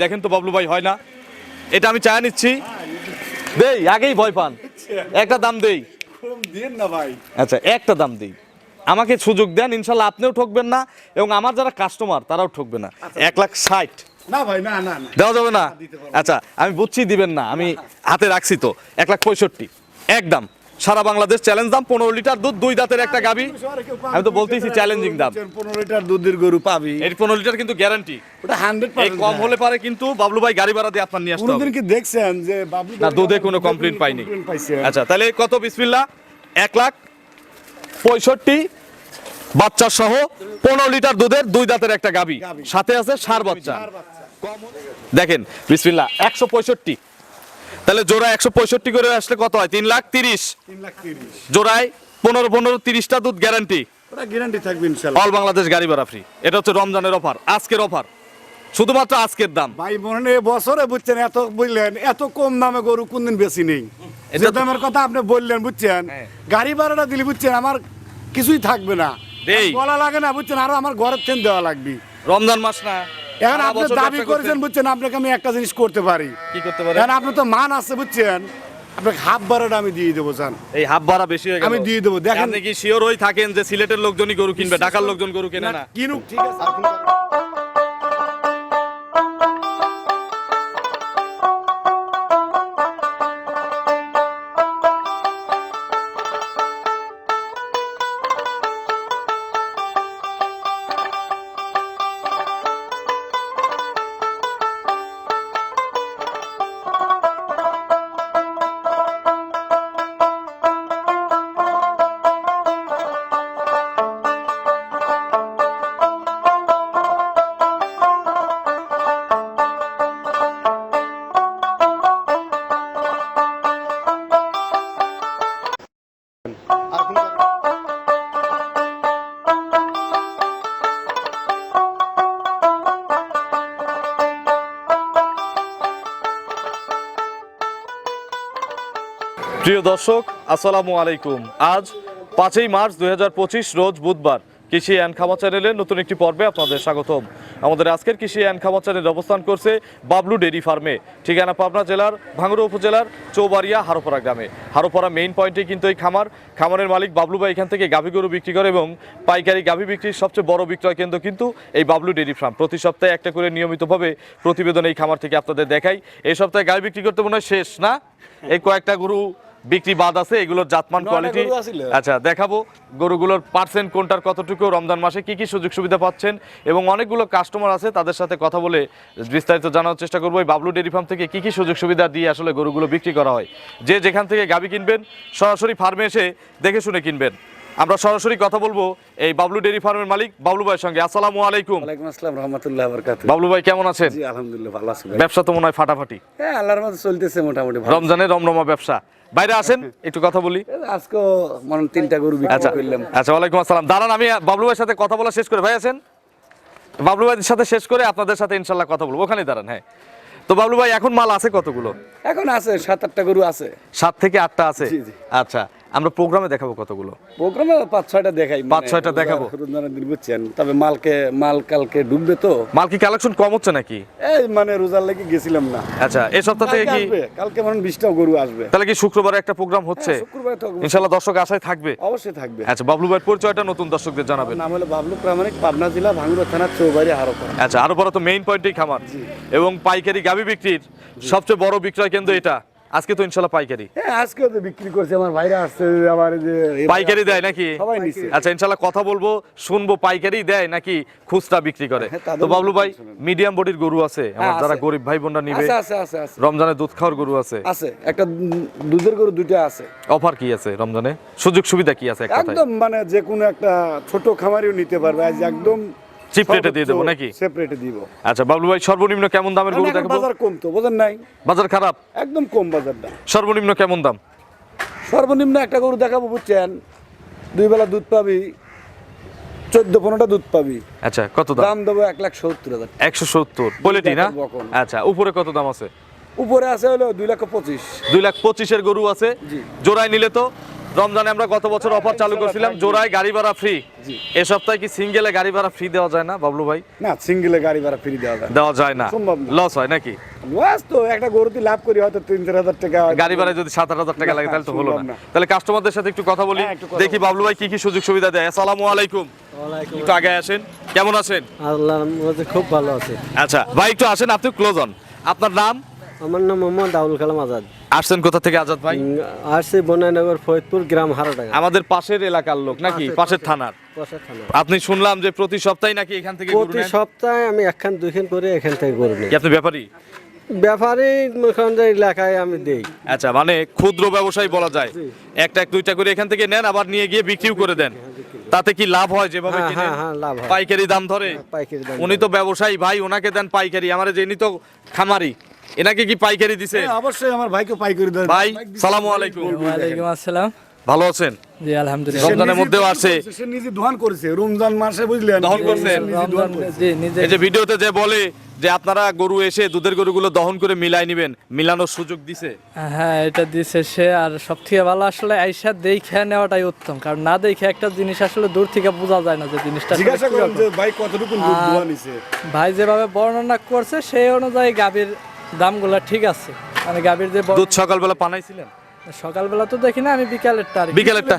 দেখেন তো বাবলু ভাই হয় না? এটা আমি চায় নিচ্ছি। দেই আগেই ভয় পান। একটা দাম দেই। না ভাই। আচ্ছা একটা দাম দিই। আমাকে সুযোগ দেন ইনশাল্লাহ আপনিও ঠকবেন না এবং আমার যারা কাস্টমার তারাও ঠকবে না। এক লাখ ষাট। না ভাই না না না। দেওয়া যাবে না? আচ্ছা আমি বুঝছি দিবেন না আমি হাতে রাখছি তো। এক লাখ পঁয়ষট্টি। একদম সারা বাংলাদেশ চ্যালেঞ্জ দাম পনেরো লিটার দুধ দুই দাঁতের একটা গাবি আমি তো বলতেইছি চ্যালেঞ্জিং দাম। পনেরো লিটার দুধের গরু পাবি। এর পনেরো লিটার কিন্তু গ্যারান্টি ওটা হান্ড্রেড কম হলে পারে কিন্তু বাবলু ভাই গাড়ি ভাড়া দিয়ে আপনার নিয়ে আসতে হবে। কি দেখছেন যে বাবলু না দুধে কোনো কমপ্লেন পাইনি। আচ্ছা তাহলে কত বিসমিল্লা এক লাখ পঁয়ষট্টি। বাচ্চা সহ পনেরো লিটার দুধের দুই দাঁতের একটা গাবি সাথে আছে সার বাচ্চা। দেখেন বিসমিল্লা একশো পঁয়ষট্টি। তাহলে জোড়া একশো পঁয়ষট্টি করে আসলে কত হয়? তিন লাখ তিরিশ। জোড়ায় পনেরো পনেরো তিরিশটা দুধ গ্যারান্টি গ্যারান্টি থাকবে অল বাংলাদেশ গাড়ি ভাড়া ফ্রি এটা হচ্ছে রমজানের অফার আজকের অফার শুধুমাত্র আজকের দাম। ভাই মনে বছরে বুঝছেন এত বুঝলেন এত কম দামে গরু কোনদিন বেশি নেই। যে দামের কথা আপনি বললেন বুঝছেন হ্যাঁ। গাড়ি ভাড়াটা দিলি বুঝছেন আমার কিছুই থাকবে না। বলা লাগে না বুঝছেন আরও আমার ঘরের থেকে দেওয়া লাগবে। রমজান মাস না। এখন আপনি দাবি করেছেন বুঝছেন আপনাকে আমি একটা জিনিস করতে পারি। কি করতে পারি কারণ আপনি তো মান আছে বুঝছেন? আপনাকে হাফ ভাড়াটা আমি দিয়ে দেবো জান এই হাফ ভাড়া বেশি হয়ে গেল। আমি দিয়ে দেবো, দেখেন- কি শিওর হয়ে থাকেন যে সিলেটের লোকজনই গরু কিনবে ঢাকার লোকজন গরু কেনে না কিনুক ঠিক আছে প্রিয় দর্শক, আসসালামু আলাইকুম। আজ পাঁচই মার্চ দুই হাজার পঁচিশ, রোজ বুধবার কৃষি অ্যান্ড খামা চ্যানেলের নতুন একটি পর্বে আপনাদের স্বাগতম। আমাদের আজকের কৃষি অ্যান্ড খামা চ্যানেল অবস্থান করছে বাবলু ডেরি ফার্মে, ঠিকানা পাবনা জেলার ভাঙড়া উপজেলার চৌবাড়িয়া হারোপাড়া গ্রামে। হারোপাড়া মেইন পয়েন্টে কিন্তু এই খামার, খামারের মালিক বাবলু ভাই এখান থেকে গাভী গরু বিক্রি করে এবং পাইকারি গাভী বিক্রির সবচেয়ে বড় বিক্রয় কেন্দ্র কিন্তু এই বাবলু ডেরি ফার্ম। প্রতি সপ্তাহে একটা করে নিয়মিতভাবে প্রতিবেদন এই খামার থেকে আপনাদের দেখাই। এই সপ্তাহে গাভী বিক্রি করতে মনে হয় শেষ, না? এই কয়েকটা গরু বিক্রি বাদ আছে এগুলোর জাতমান কোয়ালিটি আচ্ছা দেখাবো গরুগুলোর পার্সেন্ট কোনটার কতটুকু রমজান মাসে কি কি সুযোগ সুবিধা পাচ্ছেন এবং অনেকগুলো কাস্টমার আছে তাদের সাথে কথা বলে বিস্তারিত জানার চেষ্টা করব। এই বাবলু ডেরি ফার্ম থেকে কি কি সুযোগ সুবিধা দিয়ে আসলে গরুগুলো বিক্রি করা হয়? যে যেখান থেকে গাবি কিনবেন সরাসরি ফার্মে এসে দেখে শুনে কিনবেন। আমরা সরাসরি কথা বলব এই বাবলু ডেরি ফার্মের মালিক বাবলু ভাইয়ের সঙ্গে। আসসালামু আলাইকুম। ওয়ালাইকুম আসসালাম রহমতুল্লাহ বরকাত বাবলু ভাই কেমন আছেন? জি আলহামদুলিল্লাহ ভালো আছি ব্যবসা তো মনে হয় ফাটাফাটি। হ্যাঁ আল্লাহর মধ্যে চলতেছে মোটামুটি ভালো। রমজানের রমরমা ব্যবসা। বাইরে আসেন একটু কথা বলি। আজকেও মনে তিনটা গরু বিক্রি আচ্ছা করলাম। আচ্ছা ওয়ালাইকুম আসসালাম। দাঁড়ান আমি বাবলু ভাইয়ের সাথে কথা বলা শেষ করে। ভাই আছেন বাবলু ভাইয়ের সাথে শেষ করে আপনাদের সাথে ইনশাল্লাহ কথা বলব। ওখানে দাঁড়ান হ্যাঁ। তো বাবলু ভাই এখন মাল আছে কতগুলো? এখন আছে সাত আটটা গরু আছে। সাত থেকে আটটা আছে? জি, জি। আচ্ছা আমরা প্রোগ্রামে দেখাবো কতগুলো? প্রোগ্রামে পাঁচ ছয়টা দেখাই মানে পাঁচ ছয়টা দেখাবো? বুঝছেন তবে মালকে মাল কালকে ডুববে তো। মাল কি কালেকশন কম হচ্ছে নাকি? এই মানে রোজার লেগে গেছিলাম না। আচ্ছা এই সপ্তাহ থেকে কি কালকে মনে বিশটাও গরু আসবে। তাহলে কি শুক্রবারে একটা প্রোগ্রাম হচ্ছে? হ্যাঁ, শুক্রবারে তো ইনশাল্লাহ দর্শক আশায় থাকবে। অবশ্যই থাকবে। আচ্ছা বাবলু ভাইয়ের পরিচয়টা নতুন দর্শকদের জানাবেন। নাম হলো বাবলু প্রামাণিক পাবনা জেলা ভাঙ্গুরা থানা চৌবাড়ি হারোপাড়া আচ্ছা আরও বড় তো মেইন পয়েন্টেই খামার। এবং পাইকারি গাবি বিক্রির সবচেয়ে বড় বিক্রয় কেন্দ্র এটা। আজকে তো ইনশাল্লাহ পাইকারি। হ্যাঁ আজকেও তো বিক্রি করছে আমার ভাইরা আসছে আমার যে পাইকারি দেয় নাকি? সবাই নিচ্ছে। আচ্ছা ইনশাল্লাহ কথা বলব শুনব পাইকারি দেয় নাকি খুচরা বিক্রি করে? হ্যাঁ, তো বাবলু ভাই মিডিয়াম বডির গরু আছে আমার হ্যাঁ, যারা আছে। গরিব ভাই বোনরা নিবে আছে আছে আছে রমজানে দুধ খাওয়ার গরু আছে। আছে একটা দুধের গরু দুইটা আছে। অফার কি আছে রমজানে? সুযোগ সুবিধা কি আছে একদম মানে যে কোনো একটা ছোট খামারিও নিতে পারবে। আজ একদম চিপ রেটে দিয়ে দেবো নাকি? সেপারেটে দিব। আচ্ছা বাবলু ভাই সর্বনিম্ন কেমন দামের গরু দেখাবো? বাজার কম তো বোঝেন নাই। বাজার খারাপ? একদম কম বাজারটা সর্বনিম্ন কেমন দাম? সর্বনিম্ন একটা গরু দেখাবো বুঝছেন? দুই বেলা দুধ পাবি চোদ্দ পনেরোটা দুধ পাবি। আচ্ছা কত দাম? দাম দেবো এক লাখ সত্তর হাজার একশো সত্তর। না? আচ্ছা উপরে কত দাম আছে? উপরে আছে হলো দুই লক্ষ পঁচিশ। দুই লাখ পঁচিশের গরু আছে। জোড়ায় নিলে তো রমজানে আমরা গত বছর অফার চালু করছিলাম জোড়ায় গাড়ি ভাড়া ফ্রি এ সপ্তাহে কি সিঙ্গেলে গাড়ি ভাড়া ফ্রি দেওয়া যায় না বাবলু ভাই? না সিঙ্গেলে গাড়ি ভাড়া ফ্রি দেওয়া যায় দেওয়া যায় না। সম্ভব লস হয় নাকি? লস তো একটা গরুতে লাভ করি হয়তো তিন চার হাজার টাকা গাড়ি ভাড়া যদি সাত আট হাজার টাকা লাগে তাহলে তো হলো না। তাহলে কাস্টমারদের সাথে একটু কথা বলি হ্যাঁ, দেখি বাবলু ভাই কি কি সুযোগ সুবিধা দেয়। আসসালামু আলাইকুম। একটু আগে আসেন। কেমন আছেন? আল্লাহ মধ্যে খুব ভালো আছে। আচ্ছা ভাই একটু আসেন আপনি ক্লোজ অন আপনার নাম? আমার নাম মোহাম্মদ আবুল কালাম আজাদ। আসছেন কোথা থেকে আজাদ ভাই? আসছে বনাইনগর ফরিদপুর গ্রাম হারাডাঙ্গা। আমাদের পাশের এলাকার লোক নাকি? পাশের থানার? আপনি শুনলাম যে প্রতি সপ্তাহে নাকি এখান থেকে প্রতি সপ্তাহে আমি একখান দুইখান করে এখান থেকে গরু নিই। আপনি ব্যাপারী? ব্যাপারে এলাকায় আমি দেই। আচ্ছা মানে ক্ষুদ্র ব্যবসায়ী বলা যায়। একটা এক দুইটা করে এখান থেকে নেন আবার নিয়ে গিয়ে বিক্রিও করে দেন। তাতে কি লাভ হয় যেভাবে হ্যাঁ, হ্যাঁ, হ্যাঁ, পাইকারি দাম ধরে? পাইকারি উনি তো ব্যবসায়ী ভাই ওনাকে দেন পাইকারি। আমার যিনি তো খামারি। এনাকে কি পাইকারি দিছে? হ্যাঁ, অবশ্যই আমার ভাইকে পাই করে দেয় ভাই সালামু আলাইকুম। ওয়ালাইকুম আসসালাম। ভালো আছেন? জি আলহামদুলিল্লাহ। রমজানের মধ্যেও আসে সে নিজে দোকান করেছে। রমজান মাসে বুঝলেন দহন করছেন? জি নিজে এই যে ভিডিওতে যে বলে যে আপনারা গরু এসে দুধের গরুগুলো দহন করে মিলাই নিবেন মিলানোর সুযোগ দিছে? হ্যাঁ এটা দিছে সে। আর সব থেকে ভালো আসলে আইসা দেখে নেওয়াটাই উত্তম। কারণ না দেখে একটা জিনিস আসলে দূর থেকে বোঝা যায় না যে জিনিসটা জিজ্ঞাসা করেন। যে ভাই কতটুকু দুধ দোয়া নিছে? ভাই যেভাবে বর্ণনা করছে সেই অনুযায়ী গাভীর দামগুলো ঠিক আছে। মানে গাভীর যে দুধ সকালবেলা পানাইছিলেন সকালবেলা তো দেখি না আমি বিকালেরটা আর। বিকেলেরটা।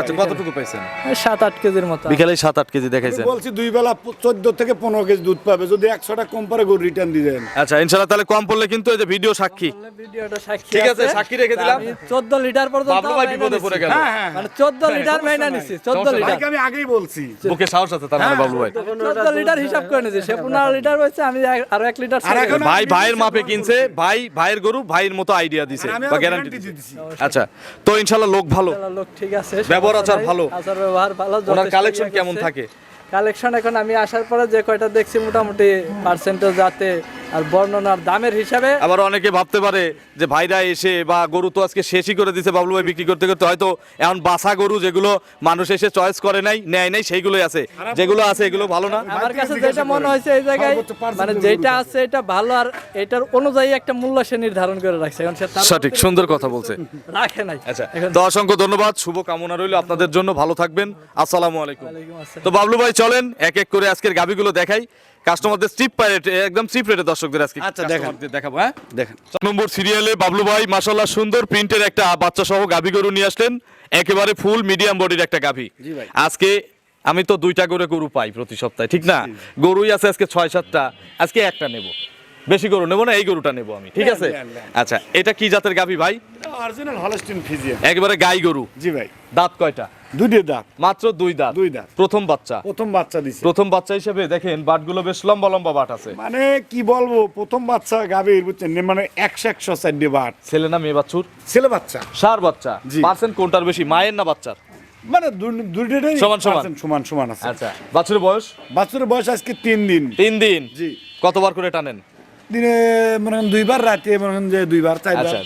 আচ্ছা কতটুকু পাইছেন? সাত আট কেজির মতো। বিকেলে সাত আট কেজি দেখাইছেন। বলছি দুই বেলা চোদ্দ থেকে পনেরো কেজি দুধ পাবে যদি একশোটা কম পারে গরু রিটার্ন দিয়ে দেন। আচ্ছা ইনশাল্লাহ তাহলে কম পড়লে কিন্তু এই যে ভিডিও সাক্ষী। ভিডিওটা সাক্ষী ঠিক আছে, সাক্ষী রেখে দিলাম। 14 লিটার পর্যন্ত বাবলু ভাই বিপদে পড়ে গেল। মানে 14 লিটার মাইনা নিছি 14 সমস্যা নাই। লিটার। আমি আগেই বলছি। বুকে সাহস আছে তার মানে বাবলু ভাই। 14 লিটার হিসাব করে নিয়েছি সে 15 লিটার হয়েছে আমি আরও এক লিটার। ভাই ভাইয়ের মাপে কিনছে ভাই ভাইয়ের গরু ভাইয়ের মতো আইডিয়া দিছে বা গ্যারান্টি দিছি। আচ্ছা তো ইনশাল্লাহ লোক ভালো। লোক ঠিক আছে ব্যবহার আচার ভালো। আচার ব্যবহার ভালো ওনার কালেকশন ইয়ে কেমন থাকে? কালেকশন এখন আমি আসার পরে যে কয়টা দেখছি মোটামুটি পার্সেন্টেজ যাতে আর বর্ণনার দামের হিসাবে আবার অনেকে ভাবতে পারে যে ভাইরা এসে বা গরু তো আজকে শেষই করে দিছে বাবলু ভাই বিক্রি করতে করতে হয়তো এখন বাসা গরু যেগুলো মানুষ এসে চয়েস করে নাই নেয় নাই সেইগুলোই আছে। যেগুলো আছে এগুলো ভালো না। আমার কাছে যেটা মনে হয়েছে এই জায়গায় মানে যেটা আছে এটা ভালো আর এটার অনুযায়ী একটা মূল্য সে নির্ধারণ করে রাখছে। এখন সঠিক সুন্দর কথা বলছে। রাখে নাই। আচ্ছা তো অসংখ্য ধন্যবাদ। শুভ কামনা রইল আপনাদের জন্য। ভালো থাকবেন। আসসালামু আলাইকুম। তো বাবলু ভাই চলেন এক এক করে আজকের গাবিগুলো দেখাই। কাস্টমারদের স্ট্রিপ পাইরেট একদম স্ট্রিপ রেটে দর্শকদের আজকে আচ্ছা, দেখান। দেখাবো হ্যাঁ? দেখেন। নম্বর সিরিয়ালে বাবলু ভাই মাশাল্লাহ সুন্দর প্রিন্টের একটা বাচ্চা সহ গাভী গরু নিয়ে আসলেন। একেবারে ফুল মিডিয়াম বডির একটা গাভী। আজকে আমি তো দুইটা করে গরু পাই প্রতি সপ্তাহে ঠিক না? গরুই আছে আজকে ছয় সাতটা। আজকে একটা নেব। বেশি গরু নেব না এই গরুটা নেব আমি ঠিক আছে। আচ্ছা এটা কি জাতের গাভী ভাই? অরিজিনাল হলস্টিন ফিজিয়ান একেবারে গাই গরু। জি ভাই। দাঁত কয়টা? দুইটা দাঁত। মাত্র দুই দাঁত। দুই দাঁত। প্রথম বাচ্চা। প্রথম বাচ্চা দিছে। প্রথম বাচ্চা হিসেবে দেখেন বাটগুলো বেশ লম্বা লম্বা বাট আছে। মানে কি বলব প্রথম বাচ্চা গাভীর বুঝছেন মানে একশো একশো চারটে বার ছেলে না মেয়ে বাচ্চুর? ছেলে বাচ্চা। সার বাচ্চা। পার্সেন্ট কোনটার বেশি মায়ের না বাচ্চার? মানে দুইটাই সমান সমান। সমান সমান আছে। আচ্ছা বাছুরের বয়স? বাচ্চার বয়স আজকে তিন দিন। তিন দিন। জি। কতবার করে টানেন? দিনে মনে করেন দুইবার রাতে মনে করেন যে দুইবার চারবার। আচ্ছা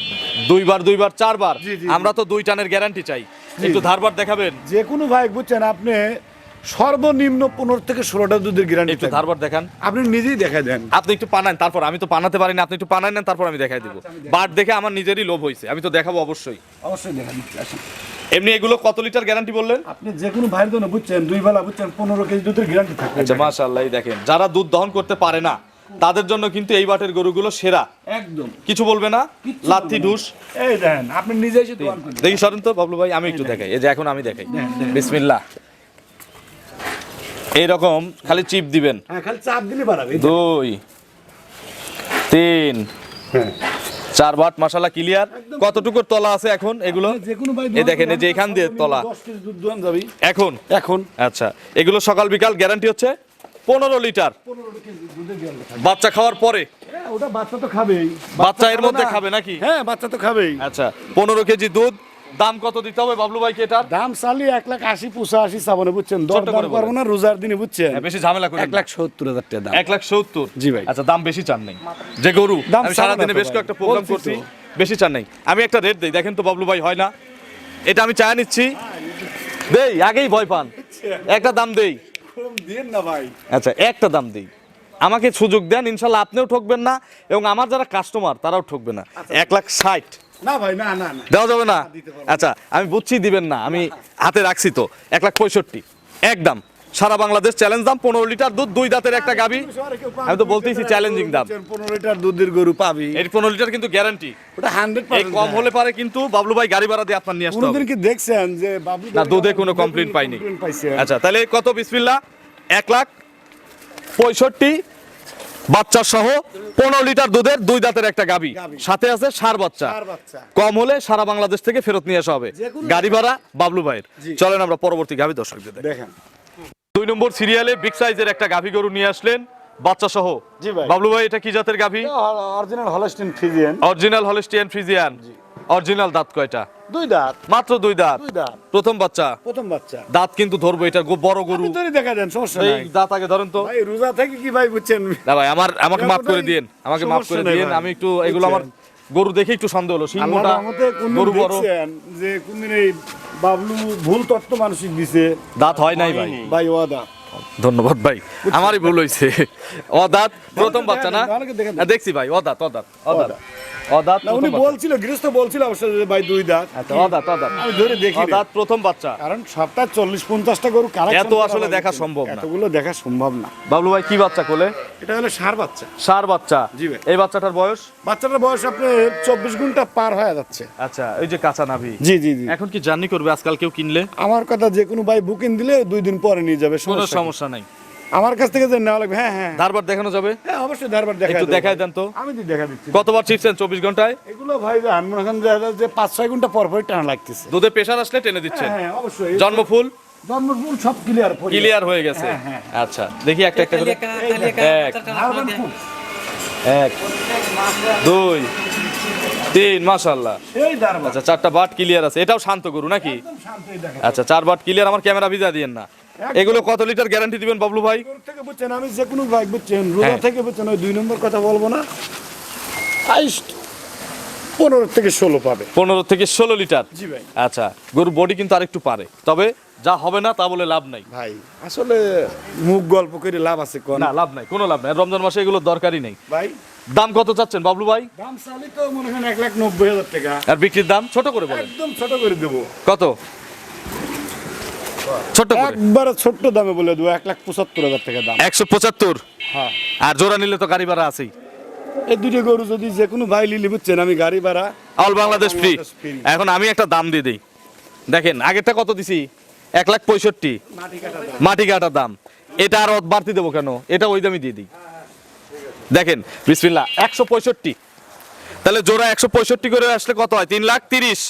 দুইবার দুইবার চারবার? জি, জি, আমরা তো দুই টানের গ্যারান্টি চাই। একটু ধারবার দেখাবেন? যে কোনো ভাই বুঝছেন আপনি সর্বনিম্ন পনেরো থেকে ষোলোটা দুধের গ্যারান্টি একটু ধারবার দেখান। আপনি নিজেই দেখা দেন। আপনি একটু পানান তারপর আমি তো পানাতে পারি না আপনি একটু পানান নেন তারপর আমি দেখাই দিব। বাট দেখে আমার নিজেরই লোভ হয়েছে আমি তো দেখাবো অবশ্যই। অবশ্যই দেখা দিচ্ছি আসেন। এমনি এগুলো কত লিটার গ্যারান্টি বললেন? আপনি যে কোনো ভাইয়ের জন্য বুঝছেন দুই বেলা বুঝছেন পনেরো কেজি দুধের গ্যারান্টি থাকবে আচ্ছা মাশাআল্লাহ এই দেখেন যারা দুধ দহন করতে পারে না তাদের জন্য কিন্তু এই বাটের গরুগুলো সেরা। একদম। কিছু বলবে না? লাথি। ঢুস। এই দেখেন আপনি নিজে এসে। দেখি সরেন তো বাবলু ভাই আমি একটু দেখাই। এই যে এখন আমি দেখাই। বিসমিল্লাহ। এইরকম খালি চিপ দিবেন। হ্যাঁ খালি চাপ দিলে বাড়াবে। দুই তিন হ্যাঁ। চার বাট মশালা ক্লিয়ার। কতটুকু তলা আছে এখন এগুলো? এই দেখেন এই যে এখান দিয়ে তলা। এখন? এখন। আচ্ছা এগুলো সকাল বিকাল গ্যারান্টি হচ্ছে? পনেরো লিটার। বাচ্চা খাওয়ার পরে? হ্যাঁ ওটা বাচ্চা তো খাবেই। বাচ্চা এর মধ্যে খাবে নাকি? হ্যাঁ বাচ্চা তো খাবেই। আচ্ছা পনেরো কেজি দুধ দাম কত দিতে হবে বাবলু ভাইকে এটার? দাম চালি এক লাখ আশি পুষা আশি সাবনে বুঝছেন? দর ছোট্ট করব না রোজার দিনে বুঝছেন? হ্যাঁ, বেশি ঝামেলা করে এক লাখ সত্তর হাজার টাকা দাম। এক লাখ সত্তর? জি ভাই। আচ্ছা দাম বেশি চান নাই। যে গরু দাম সারাদিনে বেশ কয়েকটা প্রোগ্রাম করছি বেশি চান নাই। আমি একটা রেট দেই দেখেন তো বাবলু ভাই হয় না? এটা আমি চায় নিচ্ছি। দেই আগেই ভয় পান। একটা দাম দেই। আচ্ছা একটা দাম দিই। আমাকে সুযোগ দেন ইনশাল্লাহ আপনিও ঠকবেন না এবং আমার যারা কাস্টমার তারাও ঠকবে না। এক লাখ ষাট। না ভাই না না না। দেওয়া যাবে না? আচ্ছা আমি বুঝছি দিবেন না আমি হাতে রাখছি তো। এক লাখ পঁয়ষট্টি। একদম সারা বাংলাদেশ চ্যালেঞ্জ দাম পনেরো লিটার দুধ দুই দাঁতের একটা গাবি আমি তো বলতেইছি চ্যালেঞ্জিং দাম। পনেরো লিটার দুধের গরু পাবি। এই পনেরো লিটার কিন্তু গ্যারান্টি ওটা হান্ড্রেড এই কম হলে পারে কিন্তু বাবলু ভাই গাড়ি ভাড়া দিয়ে আপনার নিয়ে আসতে হবে। কি দেখছেন যে বাবলু না দুধে কোনো কমপ্লেন পাইনি। আচ্ছা তাহলে কত বিসমিল্লা এক লাখ পঁয়ষট্টি। বাচ্চা সহ পনেরো লিটার দুধের দুই দাঁতের একটা গাবি সাথে আছে সার বাচ্চা। কম হলে সারা বাংলাদেশ থেকে ফেরত নিয়ে আসা হবে। গাড়ি ভাড়া বাবলু ভাইয়ের। চলেন আমরা পরবর্তী গাভি দর্শকদের দেখেন। দুই নম্বর সিরিয়ালে বিগ সাইজের একটা গাভি গরু নিয়ে আসলেন। বাচ্চা সহ। জি ভাই। বাবলু ভাই এটা কি জাতের গাভি? Original Holstein Friesian original Holstein Friesian original দাঁত কয়টা? দুই দাঁত। মাত্র দুই দাঁত। দুই দাঁত। প্রথম বাচ্চা। প্রথম বাচ্চা। দাঁত কিন্তু ধরবো এটা বড় গরু। ভিতরে দেখা দেন সমস্যা নাই। দাঁত আগে ধরেন তো। ভাই রোজা থেকে কি ভাই বুঝছেন? না ভাই আমার আমাকে মাফ করে দিন আমাকে মাফ করে দিন আমি একটু এগুলো আমার গরু দেখে একটু সন্দেহ হলো। সিং আল্লাহর মোটা রহমতে কোনদিন গরু বড়। যে কোনদিন এই বাবলু ভুল তত্ত্ব মানসিক দিছে। দাঁত হয় নাই ভাই। ভাই ওয়াদা। ধন্যবাদ ভাই। আমারই ভুল হইছে। অদাঁত প্রথম বাচ্চা না। হ্যাঁ, দেখছি ভাই অদাঁত অদাঁত অদাঁত। অদাঁত। উনি বলছিল গৃহস্থ বলছিল অবশ্য ভাই দুই দাঁত। আচ্ছা অদাঁত অদাঁত। আমি ধরে দেখি। অদাঁত প্রথম বাচ্চা। কারণ সপ্তাহে চল্লিশ পঞ্চাশটা গরু এত আসলে দেখা সম্ভব না। এতগুলো দেখা সম্ভব না। বাবলু ভাই কি বাচ্চা কোলে? এটা হলো সার বাচ্চা। সার বাচ্চা। জি ভাই। এই বাচ্চাটার বয়স? বাচ্চাটার বয়স আপনার চব্বিশ ঘণ্টা পার হয়ে যাচ্ছে। আচ্ছা এই যে কাঁচা নাভি। জি জি জি। এখন কি জার্নি করবে আজকাল কেউ কিনলে? আমার কথা যে কোনো ভাই বুকিং দিলে দুই দিন পরে নিয়ে যাবে সমস্যা। সমস্যা নাই। আমার কাছ থেকে যে নেওয়া লাগবে হ্যাঁ হ্যাঁ। ধারবার দেখানো যাবে? হ্যাঁ অবশ্যই ধারবার দেখা একটু দেখাই দেন তো। আমি দি দেখা দিচ্ছি। কতবার চিপছেন চব্বিশ ঘন্টায়? এগুলো ভাই মনে করেন যে- যে পাঁচ ছয় ঘণ্টা পর পর টানা লাগতেছে। দুধে প্রেশার আসলে টেনে দিচ্ছেন হ্যাঁ অবশ্যই। জন্মফুল? জন্মফুল সব ক্লিয়ার ক্লিয়ার হয়ে গেছে। হ্যাঁ, আচ্ছা দেখি একটা একটা করে। এক এক দুই তিন মাশাল্লাহ এই দারবার আচ্ছা চারটা বাট ক্লিয়ার আছে। এটাও শান্ত গরু নাকি? শান্তই দেখা আচ্ছা চার বাট ক্লিয়ার আমার ক্যামেরা ভিজা দিয়েন না। এগুলো কত লিটার গ্যারান্টি দিবেন বাবলু ভাই? থেকে বুঝছেন আমি যে কোনো বাইক বুঝছেন রোজা হ্যাঁ। থেকে বুঝছেন ওই দুই নম্বর কথা বলব না। আইস পনেরো থেকে ষোলো পাবে। পনেরো থেকে ষোলো লিটার? জি ভাই। আচ্ছা বডি কিন্তু আরেকটু পারে। তবে যা হবে না তা বলে লাভ নাই। ভাই আসলে মুখ গল্প করে লাভ আছে কোন? না লাভ নাই কোনো লাভ নাই। রমজান মাসে এগুলো দরকারই নেই। ভাই। দাম কত চাচ্ছেন বাবলু ভাই? দাম চালি তো মনে করেন এক লাখ নব্বই হাজার টাকা। আর বিক্রির দাম ছোট করে বলেন। একদম ছোট করে দেবো। কত? ছোট একবারে ছোট্ট দামে বলে দেবো এক লাখ পঁচাত্তর হাজার টাকা দাম। একশো পঁচাত্তর? হ্যাঁ। আর জোড়া নিলে তো গাড়ি ভাড়া আছেই। এই দুটো গরু যদি যে কোনো ভাই লিলি বুঝছেন আমি গাড়ি ভাড়া অল বাংলাদেশ ফ্রি এখন আমি একটা দাম দিয়ে দিই। দেখেন আগেরটা কত দিছি? এক লাখ পঁয়ষট্টি। মাটি কাটার দাম। এটা আর বাড়তি দেবো কেন? এটা ওই দামই দিয়ে দিই। দেখেন বিসমিল্লা একশো পঁয়ষট্টি। তাহলে জোড়া একশো পঁয়ষট্টি করে আসলে কত হয়? তিন লাখ তিরিশ।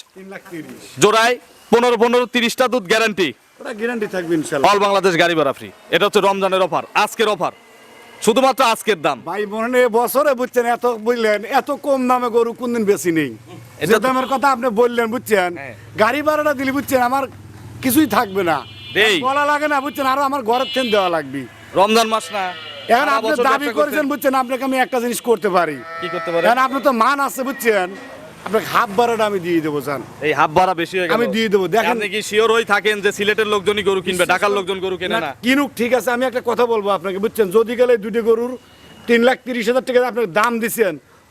জোড়ায় পনেরো পনেরো তিরিশটা দুধ গ্যারান্টি ওটা গ্যারান্টি থাকবে ইনশাল্লাহ অল বাংলাদেশ গাড়ি ভাড়া ফ্রি এটা হচ্ছে রমজানের অফার আজকের অফার শুধুমাত্র আজকের দাম। ভাই মনে বছরে বুঝছেন এত বুঝলেন এত কম দামে গরু কোনদিন বেশি নেই। এটা দামের কথা আপনি বললেন বুঝছেন? হ্যাঁ। গাড়ি ভাড়াটা দিলে বুঝছেন আমার কিছুই থাকবে না। বলা লাগে না বুঝছেন আরও আমার ঘরের থেকে দেওয়া লাগবে। রমজান মাস না এখন আপনি দাবি করেছেন। বুঝছেন আপনাকে আমি একটা জিনিস করতে পারি। কি করতে পারে এখন আপনি তো মান আছে বুঝছেন? আপনাকে হাফ ভাড়াটা আমি দিয়ে দেবো জান। এই হাফ ভাড়া বেশি হয়ে গেল। আমি দিয়ে দেবো, দেখেন- আপনি কি শিওর হয়ে থাকেন যে সিলেটের লোকজনই গরু কিনবে ঢাকার লোকজন গরু কেনে না? কিনুক ঠিক আছে আমি একটা কথা বলব আপনাকে বুঝছেন? যদি গেলে দুটো গরুর তিন লাখ তিরিশ হাজার টাকা দাম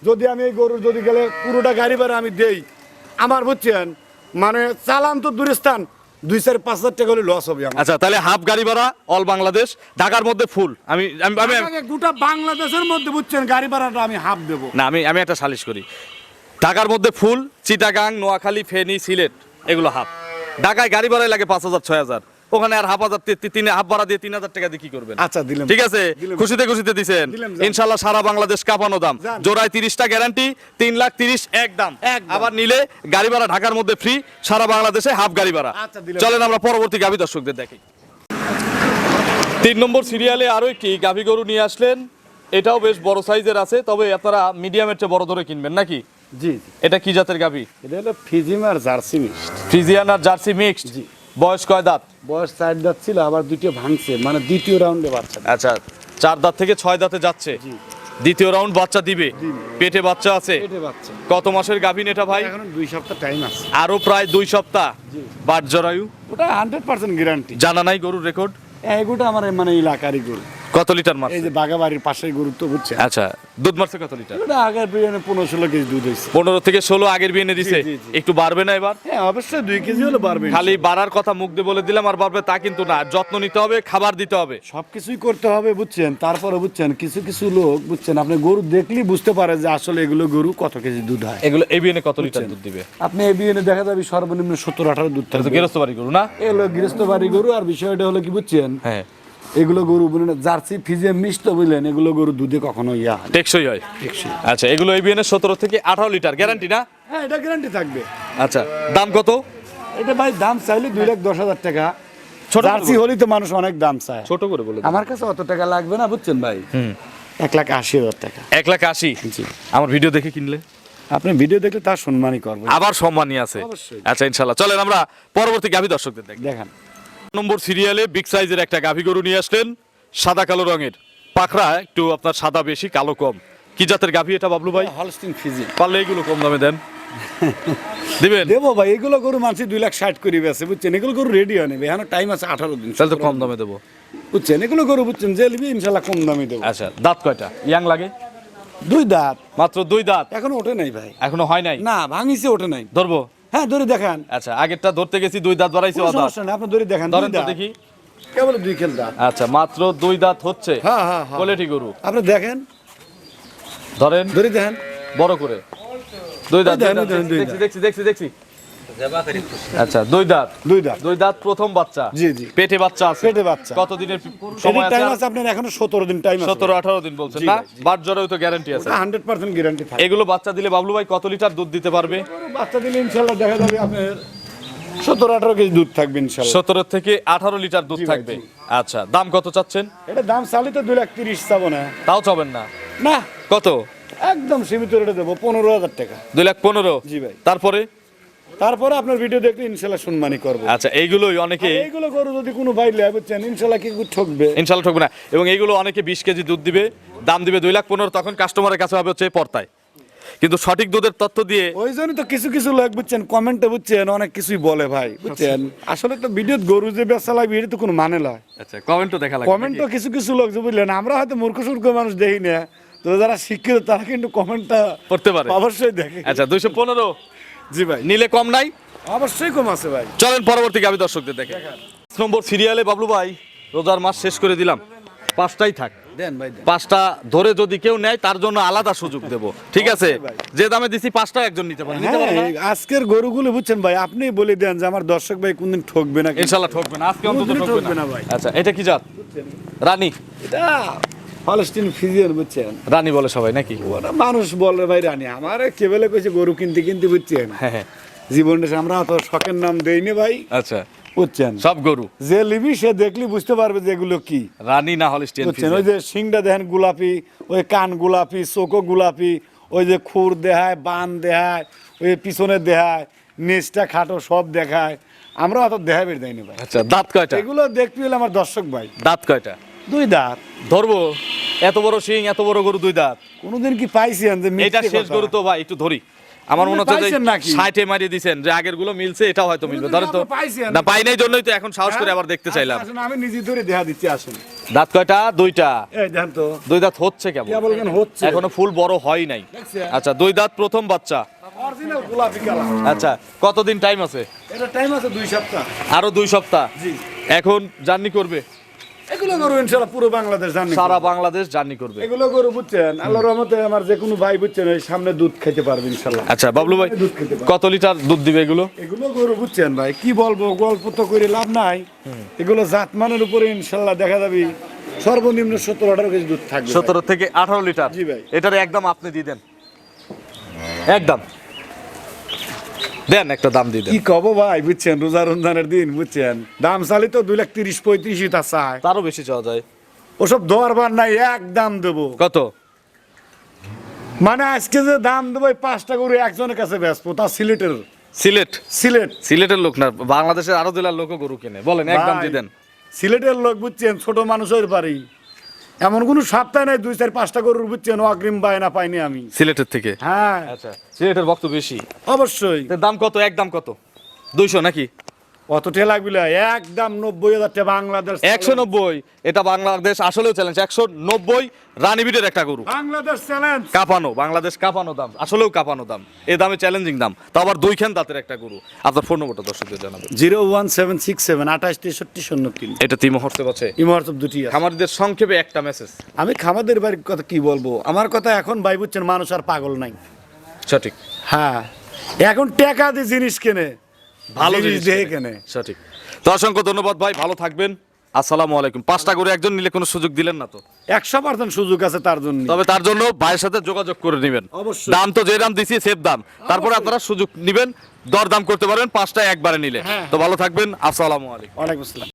যদি আমি এই গরুর যদি গেলে পুরোটা গাড়ি ভাড়া আমি দেই আমার বুঝছেন? মানে চালান তো দূরস্থান দুই চার পাঁচ হাজার টাকা হলে লস হবে আচ্ছা তাহলে হাফ গাড়ি ভাড়া অল বাংলাদেশ ঢাকার মধ্যে ফুল আমি আমি আমি গোটা বাংলাদেশের মধ্যে বুঝছেন গাড়ি ভাড়াটা আমি হাফ দেবো। না আমি আমি একটা সালিশ করি। ঢাকার মধ্যে ফুল চিটাগাং নোয়াখালী ফেনী সিলেট এগুলো হাফ। ঢাকায় গাড়ি ভাড়ায় লাগে পাঁচ হাজার ছয় হাজার। ওখানে আর হাফ হাজার তিন হাফ ভাড়া দিয়ে তিন হাজার টাকা দিয়ে কি করবেন? আচ্ছা দিলাম। ঠিক আছে? খুশিতে খুশিতে দিছেন। ইনশাল্লাহ সারা বাংলাদেশ কাঁপানো দাম। জোড়ায় তিরিশটা গ্যারান্টি তিন লাখ তিরিশ এক দাম। আবার নিলে গাড়ি ভাড়া ঢাকার মধ্যে ফ্রি সারা বাংলাদেশে হাফ গাড়ি ভাড়া। আচ্ছা। চলেন আমরা পরবর্তী গাভী দর্শকদের দেখি। তিন নম্বর সিরিয়ালে আরও একটি গাভী গরু নিয়ে আসলেন। এটাও বেশ বড় সাইজের আছে তবে আপনারা মিডিয়ামের চেয়ে বড় ধরে কিনবেন নাকি? জি এটা কি জাতের গাবি? এটা হলো ফিজিমার জার্সি মিক্সড। ফ্রিজিয়ান আর জার্সি মিক্সড? জি। বয়স কয় দাঁত? বয়স চার দাঁত ছিল আবার দুটো ভাঙছে মানে দ্বিতীয় রাউন্ডে বাচ্চা আচ্ছা চার দাঁত থেকে ছয় দাঁতে যাচ্ছে। জি। দ্বিতীয় রাউন্ড বাচ্চা দিবে। পেটে বাচ্চা আছে। পেটে বাচ্চা। কত মাসের গাভীন এটা ভাই? এখন দুই সপ্তাহ টাইম আছে। আরও প্রায় দুই সপ্তাহ। বাট জরায়ু ওটা হান্ড্রেড পার্সেন্ট গ্যারান্টি জানা নাই গরুর রেকর্ড এগুলো আমার মানে এলাকারই গরু। কত লিটার মাছ? এই যে বাগাবাড়ির পাশেই গুরুত্ব বুঝছে আচ্ছা দুধ মারছে কত লিটার? এটা আগের বিরিয়ানি পনেরো ষোলো কেজি দুধ হয়েছে। পনেরো থেকে ষোলো আগের বিয়ে এনে দিছে। একটু বাড়বে না এবার? হ্যাঁ অবশ্যই দুই কেজি হলে বাড়বে খালি বাড়ার কথা মুখ দিয়ে বলে দিলাম আর বাড়বে তা কিন্তু না। যত্ন নিতে হবে খাবার দিতে হবে। সবকিছুই করতে হবে বুঝছেন তারপরে বুঝছেন কিছু কিছু লোক বুঝছেন আপনি গরু দেখলেই বুঝতে পারে যে আসলে এগুলো গরু কত কেজি দুধ হয়। এগুলো এই বিয়ে কত লিটার দুধ দিবে? আপনি এই বিয়ে দেখা যাবে সর্বনিম্ন সত্তর আঠারো দুধ এটা তো থাকবে গেরস্ত বাড়ি গরু না? এগুলো গৃহস্থ বাড়ি গরু আর বিষয়টা হলো কি বুঝছেন? হ্যাঁ। এগুলো গরু বুঝলেন জার্সি ফিজে মিষ্ট বুঝলেন এগুলো গরু দুধে কখনো ইয়া টেকসই হয়? টেকসই। আচ্ছা এগুলো এই বিয়ে সতেরো থেকে আঠারো লিটার গ্যারান্টি না? হ্যাঁ এটা গ্যারান্টি থাকবে। আচ্ছা দাম কত? এটা ভাই দাম চাইলে দুই লাখ দশ হাজার টাকা। ছোট জার্সি হলেই তো মানুষ অনেক দাম চায়। ছোট করে বলে আমার কাছে অত টাকা লাগবে না বুঝছেন ভাই? এক লাখ আশি হাজার টাকা। এক লাখ আশি? জি। আমার ভিডিও দেখে কিনলে? আপনি ভিডিও দেখলে তার সম্মানই করব। আবার সম্মানই আছে। আচ্ছা ইনশাল্লাহ। চলেন আমরা পরবর্তী গাভী দর্শকদের দেখ। দেখেন। নম্বর সিরিয়ালে বিগ সাইজের একটা গাভী গরু নিয়ে আসলেন সাদা কালো রঙের। পাখরা একটু আপনার সাদা বেশি কালো কম। কি জাতের গাভী এটা বাবলু ভাই? হলস্টিন ফিজি পারলে এগুলো কম দামে দেন। দিবেন? দেবো ভাই এগুলো গরু মানুষ দুই লাখ ষাট করে বেছে বুঝছেন? এগুলো গরু রেডি হয় নেবে এখন টাইম আছে আঠারো দিন। তাহলে তো কম দামে দেবো। বুঝছেন? এগুলো গরু বুঝছেন যে নিবি ইনশাল্লাহ কম দামে দেবো। আচ্ছা দাঁত কয়টা? ইয়াং লাগে? দুই দাঁত। মাত্র দুই দাঁত? এখনও ওঠে নাই ভাই। এখনও হয় নাই? না ভাঙিছে ওঠে নাই। ধরবো? হ্যাঁ দড়ি দেখান। আচ্ছা আগেরটা ধরতে গেছি দুই দাঁত বাড়াইছে সমস্যা নেই আপনি দড়ি দেখান ধরেন তো দাঁত। দেখি। কেবল দুই খেল দাঁত। আচ্ছা মাত্র দুই দাঁত হচ্ছে। হ্যাঁ হ্যাঁ হ্যাঁ। কোয়ালিটি গরু। আপনি দেখেন। ধরেন। দড়ি দেখেন। বড় করে। দুই দাঁত দেখছি দেখছি দেখছি দেখছি। আচ্ছা দুই দাঁত। দুই দাঁত। দুই দাঁত প্রথম বাচ্চা। জি, জি। পেটে বাচ্চা আছে। পেটে বাচ্চা। কত দিনের সময় টাইম আছে আপনার এখনও সতেরো দিন টাইম আছে। সতেরো আঠারো দিন বলছেন না। বাট জ্বরেও তো গ্যারান্টি আছে। হান্ড্রেড পার্সেন্ট গ্যারান্টি থাকে। এগুলো বাচ্চা দিলে বাবলু ভাই কত লিটার দুধ দিতে পারবে? বাচ্চা দিলে ইনশাল্লাহ দেখা যাবে আপনার সতেরো আঠারো কেজি দুধ থাকবে ইনশাল্লাহ সতেরো থেকে আঠারো লিটার দুধ থাকবে। আচ্ছা দাম কত চাচ্ছেন? এটা দাম চালি তো দুই লাখ তিরিশ চাবো না। তাও চাবেন না? না। কত? একদম সীমিত রেটে দেবো পনেরো হাজার টাকা। দুই লাখ পনেরো? জি ভাই। তারপরে? তারপরে আপনার ভিডিও দেখলে ইনশাল্লাহ সম্মানই করব। আচ্ছা এইগুলোই অনেকে এইগুলো গরু যদি কোনো ভাই লেয় বুঝছেন ইনশাল্লাহ কি ঠকবে? ইনশাল্লাহ ঠকবে না। এবং এইগুলো অনেকে বিশ কেজি দুধ দিবে দাম দিবে দুই লাখ পনেরো তখন কাস্টমারের কাছে হবে হচ্ছে পর্তায়। কিন্তু সঠিক দুধের তথ্য দিয়ে ওই জন্য তো কিছু কিছু লোক বুঝছেন কমেন্টে বুঝছেন অনেক কিছুই বলে ভাই বুঝছেন। আসলে তো ভিডিও গরু যে বেচা লাগবে এটা তো কোনো মানে নয়। আচ্ছা কমেন্টও দেখা লাগবে কমেন্টও কিছু কিছু লোক যে বুঝলেন আমরা হয়তো মূর্খ সূর্খ মানুষ দেখি না। তো যারা শিক্ষিত তারা কিন্তু কমেন্টটা পড়তে পারে। অবশ্যই দেখে। আচ্ছা দুইশো পনেরো জি ভাই নিলে কম নাই? অবশ্যই কম আছে ভাই। চলেন পরবর্তী গাবি দর্শকদের দেখে। পাঁচ নম্বর সিরিয়ালে বাবলু ভাই রোজার মাস শেষ করে দিলাম। পাঁচটাই থাক। দেন ভাই পাঁচটা ধরে যদি কেউ নেয় তার জন্য আলাদা সুযোগ দেব। ঠিক আছে? যে দামে দিছি পাঁচটা একজন নিতে পারে। নিতে পারে না? হ্যাঁ আজকের গরুগুলো বুঝছেন ভাই আপনি বলে দেন যে আমার দর্শক ভাই কোনদিন ঠকবে না ইনশাল্লাহ ঠকবে না। আজকে অন্তত ঠকবে না। ভাই। আচ্ছা এটা কি জাত? রানী? এটা ফলস্টিন ফিজিয়ান বুঝছেন রানী বলে সবাই নাকি? ওরা মানুষ বলে ভাই রানী। আমার কেবলে কইছে গরু কিনতে কিনতে বুঝছেন হ্যাঁ হ্যাঁ। জীবনটা আমরা তো শখের নাম দেইনি ভাই। আচ্ছা। বুঝছেন? সব গরু। যে লিবি সে দেখলি বুঝতে পারবে যে এগুলো কি। রানী না হলে বুঝছেন? ওই যে সিংটা দেখেন গোলাপি ওই কান গোলাপি চোখও গোলাপি ওই যে খুর দেহায় বান দেহায় ওই পিছনের দেহায় নেচটা খাটো সব দেখায়। আমরা অত দেখা বের দেয়নি ভাই। আচ্ছা দাঁত কয়টা? এগুলো দেখতে হলে আমার দর্শক ভাই। দাঁত কয়টা? দুই দাঁত। ধরবো। এত বড় শিং এত বড় গরু দুই দাঁত। কোনোদিন কি পাইছেন যে এটা শেষ গরু তো ভাই একটু ধরি। আমার মনে হচ্ছে? ষাটে মারিয়ে দিছেন যে আগেরগুলো মিলছে এটাও হয়তো মিলবে। ধরেন তো না পাই নাই জন্যই তো এখন সাহস করে হ্যাঁ? আবার দেখতে চাইলাম। আমি নিজে ধরে দেখা দিচ্ছি আসেন। দাঁত কয়টা? দুইটা। এই দেখেন তো। দুই দাঁত হচ্ছে কেমন? হচ্ছে? এখনও ফুল বড় হয় নাই। আচ্ছা দুই দাঁত প্রথম বাচ্চা। আচ্ছা কতদিন টাইম আছে? এটা টাইম আছে দুই সপ্তাহ। আরও দুই সপ্তাহ। জি। এখন জার্নি করবে? এগুলো গরু ইনশাল্লাহ পুরো বাংলাদেশ জানি সারা বাংলাদেশ জার্নি করবে। এগুলো গরু বুঝছেন আল্লাহর রহমতে আমার যে কোনো ভাই বুঝছেন ওই সামনে দুধ খেতে পারবে ইনশাল্লাহ আচ্ছা বাবলু ভাই দুধ খেতে পারবে। কত লিটার দুধ দিবে এগুলো? এগুলো গরু বুঝছেন ভাই কি বলব গল্প তো করে লাভ নাই। এগুলো জাতমানের উপরে ইনশাল্লাহ দেখা যাবে সর্বনিম্ন সত্তর আঠারো কেজি দুধ থাকবে ভাই। সতেরো থেকে আঠারো লিটার? জি ভাই। এটার একদম আপনি দিয়ে দেন। একদম দেন একটা দাম দিয়ে কি কব ভাই বুঝছেন? রোজা রমজানের দিন বুঝছেন? দাম চালি তো দুই লাখ তিরিশ পঁয়ত্রিশই তা চায়। তারও বেশি চাওয়া যায়। ওসব দরবার নাই এক দাম দেবো। কত? মানে আজকে যে দাম দেবো পাঁচটা গরু একজনের কাছে ব্যস্ত তা সিলেটের। সিলেট? সিলেট। সিলেটের লোক না বাংলাদেশের আরও জেলার লোকও গরু কিনে। বলেন একদম ভাই, দিয়ে দেন। সিলেটের লোক বুঝছেন? ছোট মানুষের বাড়ি। এমন কোনো সপ্তাহ নাই দুই চার পাঁচটা গরুর বুঝছেন অগ্রিম বায়না পাইনি আমি। সিলেটের থেকে? হ্যাঁ। আচ্ছা সিলেটের বক্ত বেশি। অবশ্যই। দাম কত? এক দাম কত? দুইশো নাকি? কত টাকা লাগবে? একদম নব্বই হাজার টাকা বাংলাদেশ একশো নব্বই এটা বাংলাদেশ আসলেও চ্যালেঞ্জ একশো নব্বই রানীবিটের একটা গরু। বাংলাদেশ চ্যালেঞ্জ কাঁপানো বাংলাদেশ কাঁপানো দাম আসলেও কাঁপানো দাম। এই দামে চ্যালেঞ্জিং দাম। তো আবার দুইখান দাঁতের একটা গরু। আপনার ফোন নম্বরটা দর্শকদের জানাবেন। Zero one seven six seven আঠাশ তেষট্টি শূন্য তিন। এটা তিন মুহূর্তে আছে ইমহর্তব দুটি আছে। খামারিদের সংক্ষেপে একটা মেসেজ আমি খামাদের বাড়ির কথা কি বলব? আমার কথা এখন ভাই বুঝছেন মানুষ আর পাগল নাই। সঠিক। হ্যাঁ। এখন টাকা দিয়ে জিনিস কেনে। ভালো জিনিস কেনে। কেনে সঠিক। তো অসংখ্য ধন্যবাদ ভাই ভালো থাকবেন। আসসালামু আলাইকুম। পাঁচটা করে একজন নিলে কোনো সুযোগ দিলেন না তো? একশো পার্সেন্ট সুযোগ আছে তার জন্য। তবে তার জন্য ভাইয়ের সাথে যোগাযোগ করে নেবেন। অবশ্যই। দাম তো যে দাম দিছি সেফ দাম। তারপরে আপনারা সুযোগ নেবেন দরদাম করতে পারবেন পাঁচটা একবারে নিলে। হ্যাঁ। তো ভালো থাকবেন আসসালামু আলাইকুম। ওয়ালাইকুম আসসালাম।